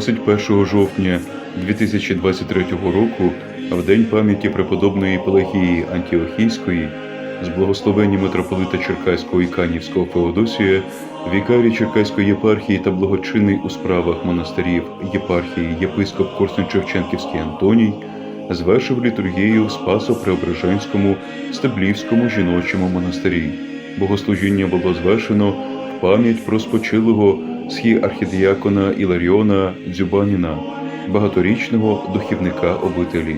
21 жовтня 2023 року, в день пам'яті преподобної Пелагії Антіохійської, з благословення митрополита Черкаського і Канівського Феодосія, вікарій Черкаської єпархії та благочинний у справах монастирів єпархії єпископ Корсун-Шевченківський Антоній звершив літургію в Спасо-Преображенському Стеблівському жіночому монастирі. Богослужіння було звершено в пам'ять про спочилого схіархідіакона Іларіона Дзюбаніна, багаторічного духівника обителі.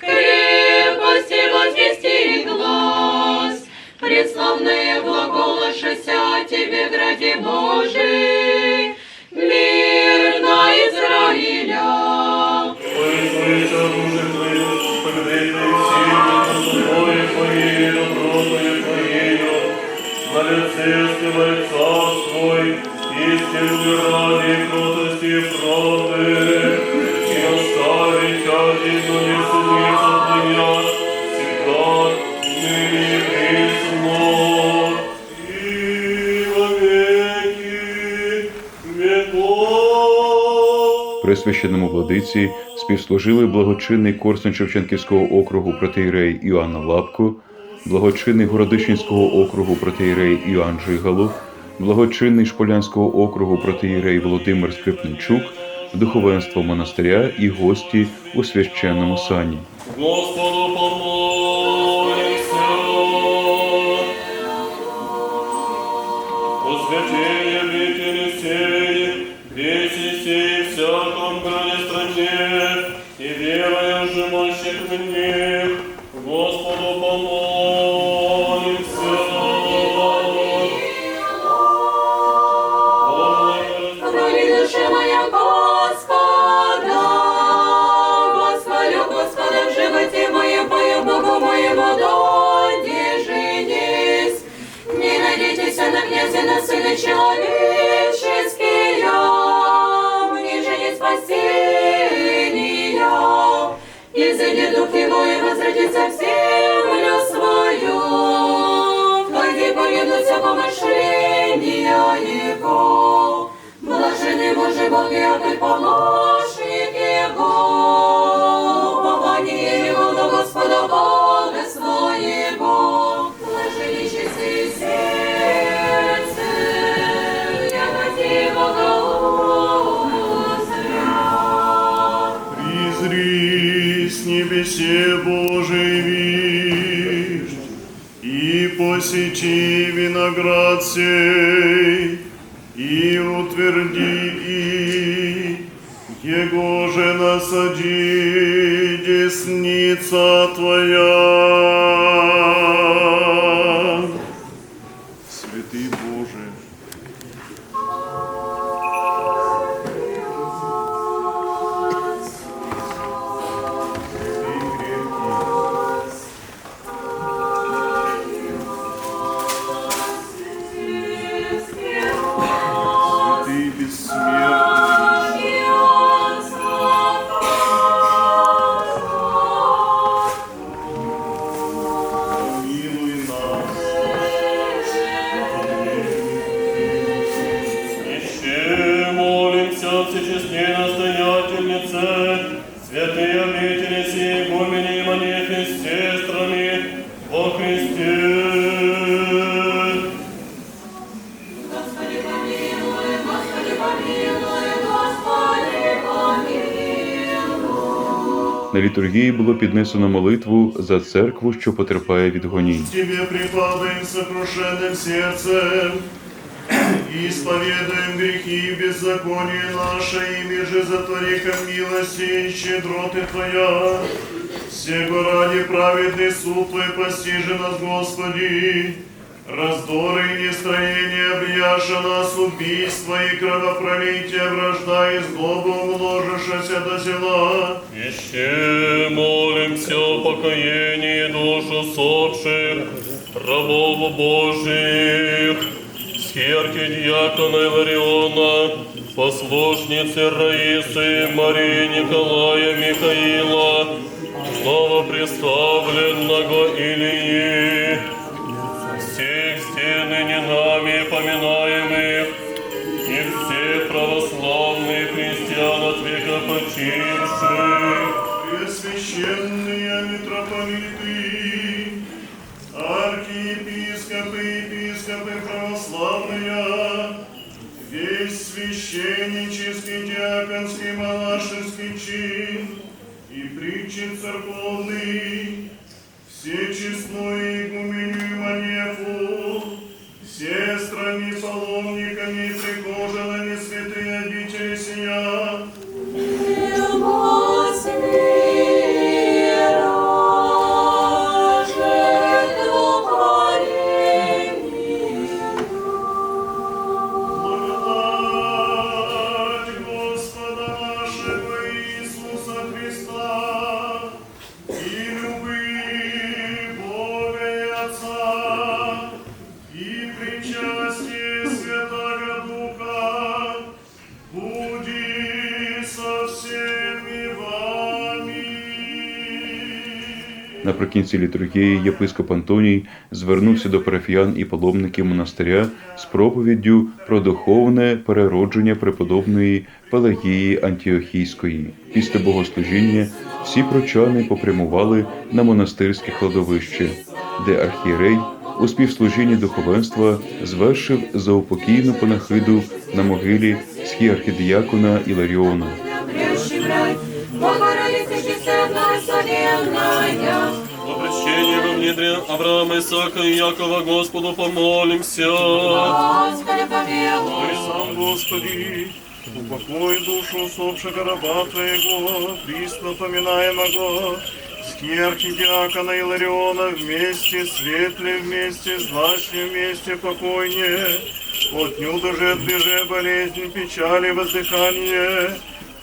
Крепости тебе, граде Божий, мир на Израиля. Возвися, Боже, Твою, победитель всеми, Твоей Твоей, добротою Твоею, на лице скрывай царь Твой, истинный ради кротости и правды, Веков. Владиці співслужили благочинний Корсун Шевченківського округу протиєрей Іоанна Лапко, благочинний Городищенського округу протиєрей Іоанн Жигалов, благочинний Шполянського округу протиєрей Володимир Скрипничук, духовенство монастиря і гості у священному сані. Господу помолимся. О святее обители сей, Помолимся. Душа моя Господа, Восхвалю Господа в животе моем, пою Богу моему, донде женись. Не надейтесь на князя, на сына человеческие, богини а помощники Боговані до Господа Бога своєго, лише нічі серце, я хотів Бога Призри с небесе Божий вишь, и посечи виноград сей, Твоя. На літургії було піднесено молитву за церкву, що потерпає від гонінь. Тебе припадаем сокрушенным сердцем, и исповедуем грехи и беззаконие наше, ими же затвориха милости и щедроты Твоя. Всего ради праведный суд Твой постижи нас, Господи. Раздоры и нестроение объяша нас убийство и кровопролитие, вражда и злоба умножившаяся до села. Еще молимся о покоении душ усопших, рабов Божьих, Схерки дьякона Илариона, послушницы Раисы, Марии Николая Михаила, новоприставленного Илии, Пресвященные митрополиты, архиепископы, епископы православные, весь священнический, диаконский, монашеский чин и причин церковный, все честную игуменю и Наприкінці літургії єпископ Антоній звернувся до парафіян і паломників монастиря з проповіддю про духовне переродження преподобної Пелагії Антіохійської. Після богослужіння всі прочани попрямували на монастирське кладовище, де архієрей у співслужінні духовенства звершив заупокійну панахиду на могилі схіархідіякона Іларіона. Внедре Авраама, Исаака и Якова Господу помолимся. Господи помилуй. Ты сам, Господи, упокой душу усопшего раба Твоего, присно поминаемого, архидиакона Илариона вместе, светле вместе, злачне вместе, покойне, от нюда же отбеже болезнь, печали, воздыхание,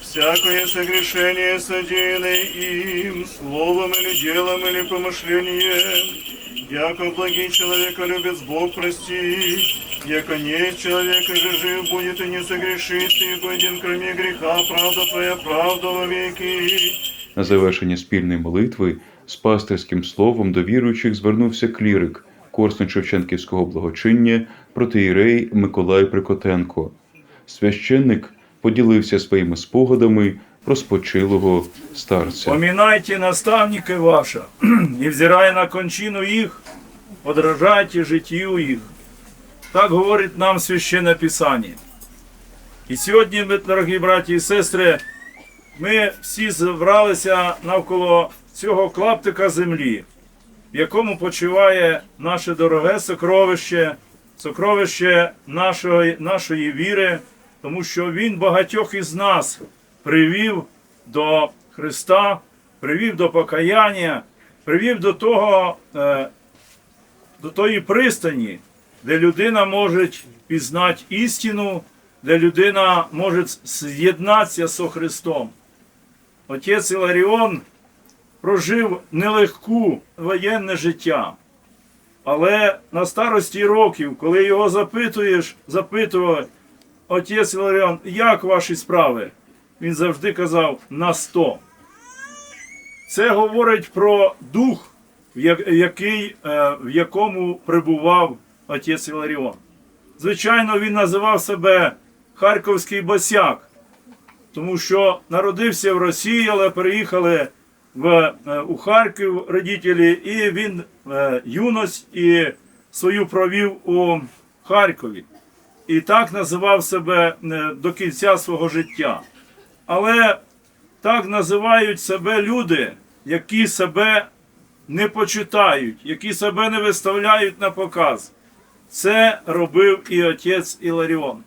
всякое согрешение, содеянное им, словом или делом или помышлением, Яко благий человека любит Бог прости, яко не человека же жив будет и не согрешит, ибо один кроме греха, правда твоя, правда во веки. На завершення спільної молитви з пастирським словом до віруючих звернувся клірик Корсно-Шевченківського благочиння протиєрей Миколай Прикотенко. Священник поділився своїми спогадами про спочилого старця. Поминайте наставники ваша, и взирая на кончину их, подражайте житию их. Так говорить нам Священне Писання. І сьогодні, ми, дорогі браті і сестри, ми всі зібралися навколо цього клаптика землі, в якому почиває наше дороге сокровище, сокровище нашої, нашої віри, тому що Він багатьох із нас привів до Христа, привів до покаяння, привів до того, е, до тої пристані, де людина може пізнати істину, де людина може з'єднатися з Христом. Отець Іларіон прожив нелегку воєнне життя. Але на старості років, коли його запитуєш, запитував отець Іларіон, як ваші справи? Він завжди казав на 100. Це говорить про дух, який, е, в якому прибував отець Іларіон. Звичайно, він називав себе Харківський босяк, тому що народився в Росії, але переїхали в, е, у Харків родителі, і він е, юність і свою провів у Харкові. І так називав себе е, до кінця свого життя. Але так називають себе люди, які себе не почитають, які себе не виставляють на показ. Це робив і отець Іларіон.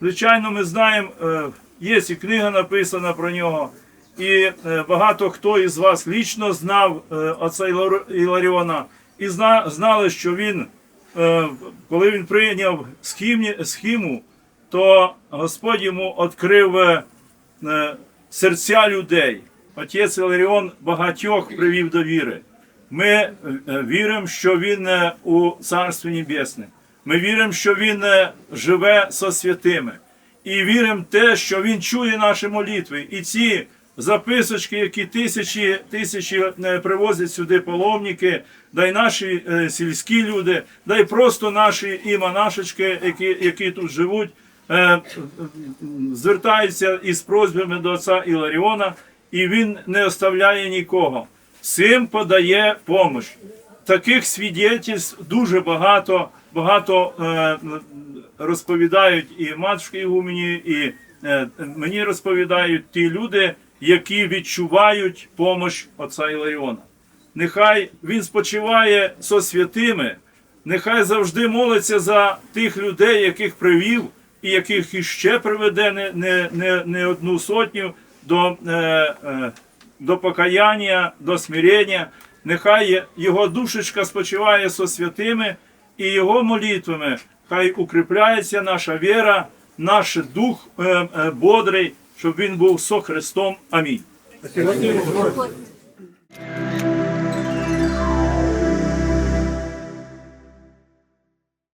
Звичайно, ми знаємо, е, є і книга написана про нього, і е, багато хто із вас лічно знав отця Іларіона і знали, що він, коли він прийняв схіму, то Господь йому відкрив е, е, серця людей. Отець Іларіон багатьох привів до віри. Ми е, е, віримо, що він е, у Царстві Небесне. Ми віримо, що він е, живе со святими. і віримо в те, що Він чує наші молитви. І ці записочки, які тисячі тисячі е, привозять сюди паломники, да й наші е, сільські люди, да й просто наші і монашечки, які, які тут живуть, е, звертаються із просьбами до отця Іларіона, і він не оставляє нікого. Всім подає помощь. Таких свідетельств дуже багато, багато розповідають і матушки Ігумені, і мені розповідають ті люди, які відчувають помощь отця Іларіона. Нехай він спочиває со святими, нехай завжди молиться за тих людей, яких привів, і яких іще приведе не, не, не, не одну сотню до, е, е, до покаяння, до смирення. Нехай його душечка спочиває со святими і його молитвами. Хай укріпляється наша віра, наш дух е, е, бодрий, щоб він був со Христом. Амінь.